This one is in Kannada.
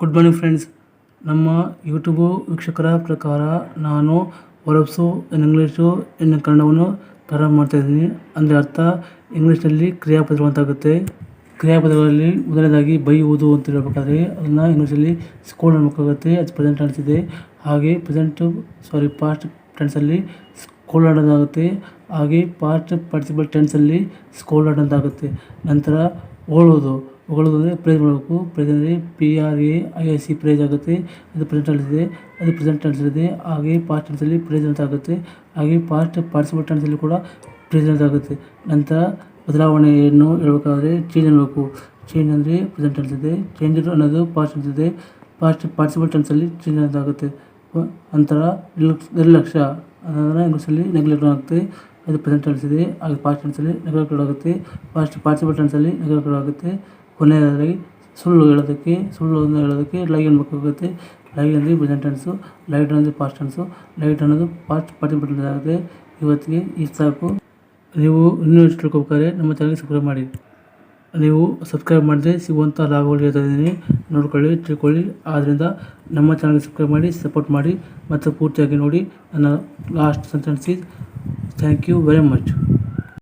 ಗುಡ್ ಮಾರ್ನಿಂಗ್ ಫ್ರೆಂಡ್ಸ್ ನಮ್ಮ ಯೂಟ್ಯೂಬು ವೀಕ್ಷಕರ ಪ್ರಕಾರ ನಾನು ವರ್ಬ್ಸು ಇನ್ ಇಂಗ್ಲೀಷು ಇನ್ ಕನ್ನಡವನ್ನು ಪ್ರಾರಂಭ ಮಾಡ್ತಾಯಿದ್ದೀನಿ ಅಂದರೆ ಅರ್ಥ, ಇಂಗ್ಲೀಷ್ನಲ್ಲಿ ಕ್ರಿಯಾಪದಗಳು ಅಂತಾಗುತ್ತೆ. ಕ್ರಿಯಾಪದಗಳಲ್ಲಿ ಮೊದಲನೇದಾಗಿ ಬೈಯುವುದು ಅಂತ ಹೇಳ್ಬೇಕಾದ್ರೆ ಅದನ್ನು ಇಂಗ್ಲೀಷಲ್ಲಿ ಸ್ಕೋಲ್ ಅನ್ನಬೇಕಾಗುತ್ತೆ ಅದು ಪ್ರೆಸೆಂಟ್ ಅನಿಸಿದೆ ಹಾಗೆ ಪ್ರೆಸೆಂಟು ಸಾರಿ ಪಾಸ್ಟ್ ಟೆನ್ಸಲ್ಲಿ ಸ್ಕೋಲ್ ಆಡೋದಾಗುತ್ತೆ ಹಾಗೆ ಪಾಸ್ಟ್ ಪಾರ್ಟಿಸಿಪಲ್ ಟೆನ್ಸಲ್ಲಿ ಸ್ಕೋಲ್ ಆಡೋದಾಗುತ್ತೆ ನಂತರ ಓಳೋದು ಹೊಗಳೋದು ಅಂದರೆ ಪ್ರೈಸ್ ಮಾಡಬೇಕು. ಪ್ರೈಸ್ ಅಂದರೆ P R A I S C praise ಆಗುತ್ತೆ. ಅದು ಪ್ರೆಸೆಂಟ್ ಟೆನ್ಸ್ ಇದೆ. ಅದು ಪ್ರೆಸೆಂಟ್ ಟೆನ್ಸ್ ಇದೆ ಹಾಗೆ ಪಾಸ್ಟ್ ಟೆನ್ಸಲ್ಲಿ ಪ್ರೈಸ್ ಅಂತ ಆಗುತ್ತೆ. ಹಾಗೆ ಪಾಸ್ಟ್ ಪಾರ್ಟಿಸಿಪಲ್ ಟೆನ್ಸಲ್ಲಿ ಕೂಡ ಪ್ರೆಸೆಂಟ್ ಆಗುತ್ತೆ. ನಂತರ ಬದಲಾವಣೆಯನ್ನು ಹೇಳಬೇಕಾದ್ರೆ ಚೇಂಜ್ ಅನ್ನಬೇಕು. ಚೇಂಜ್ ಅಂದರೆ ಪ್ರೆಸೆಂಟ್ ಟೆನ್ಸ್ ಚೇಂಜ್ ಅನ್ನೋದು ಪಾಸ್ಟ್ ಟೆನ್ಸ್ ಇದೆ. ಪಾಸ್ಟ್ ಪಾರ್ಟಿಸಿಪಲ್ ಟೆನ್ಸಲ್ಲಿ ಚೇಂಜ್ ಅಂತ ಆಗುತ್ತೆ. ನಂತರ ನಿರ್ಲಕ್ಷ ಅಂದರೆ ಇಂಗ್ಲೀಷಲ್ಲಿ ನೆಗ್ಲೆಕ್ಟ್ ಆಗುತ್ತೆ. ಅದು ಪ್ರೆಸೆಂಟ್ ಟೆನ್ಸ್ ಹಾಗೆ ಪಾಸ್ಟ್ ಟೆನ್ಸಲ್ಲಿ ನೆಗ್ಲೆಕ್ಟ್ ಆಗುತ್ತೆ. ಪಾಸ್ಟ್ ಪಾರ್ಟಿಸಿಪಲ್ ಟೆನ್ಸಲ್ಲಿ ನೆಗ್ಲೆಕ್ಟ್ ಆಗುತ್ತೆ. ಕೊನೆಯದಾಗಿ ಸುಳ್ಳು ಹೇಳೋದಕ್ಕೆ, ಸುಳ್ಳು ಅನ್ನು ಹೇಳೋದಕ್ಕೆ ಲೈ ಅನ್ಬೇಕಾಗುತ್ತೆ ಲೈ ಅಂದರೆ ಪ್ರೆಸೆಂಟ್ ಟೆನ್ಸು ಲೈಟ್ ಅಂದರೆ ಪಾಸ್ಟ್ ಟೆನ್ಸು ಲೈಟ್ ಅನ್ನೋದು ಪಾಸ್ಟ್ ಪಾರ್ಟಿಸಿಪೇಟ್ ಆಗುತ್ತೆ. ಇವತ್ತಿಗೆ ಇಷ್ಟು ಸಾಕು. ನೀವು ಇನ್ನೂ ಎಷ್ಟು ತಿಳ್ಕೊಬೇಕಾದ್ರೆ ನಮ್ಮ ಚಾನಲ್ಗೆ ಸಬ್ಸ್ಕ್ರೈಬ್ ಮಾಡಿ. ನೀವು ಸಬ್ಸ್ಕ್ರೈಬ್ ಮಾಡಿದ್ರೆ ಸಿಗುವಂಥ ಲಾಭಗಳು ಹೇಳ್ತಾ ಇದ್ದೀನಿ. ನೋಡ್ಕೊಳ್ಳಿ, ತಿಳ್ಕೊಳ್ಳಿ. ಆದ್ದರಿಂದ ನಮ್ಮ ಚಾನಲ್ಗೆ ಸಬ್ಸ್ಕ್ರೈಬ್ ಮಾಡಿ ಸಪೋರ್ಟ್ ಮಾಡಿ. ಮತ್ತು ಪೂರ್ತಿಯಾಗಿ ನೋಡಿ. ನನ್ನ last sentence thank you very much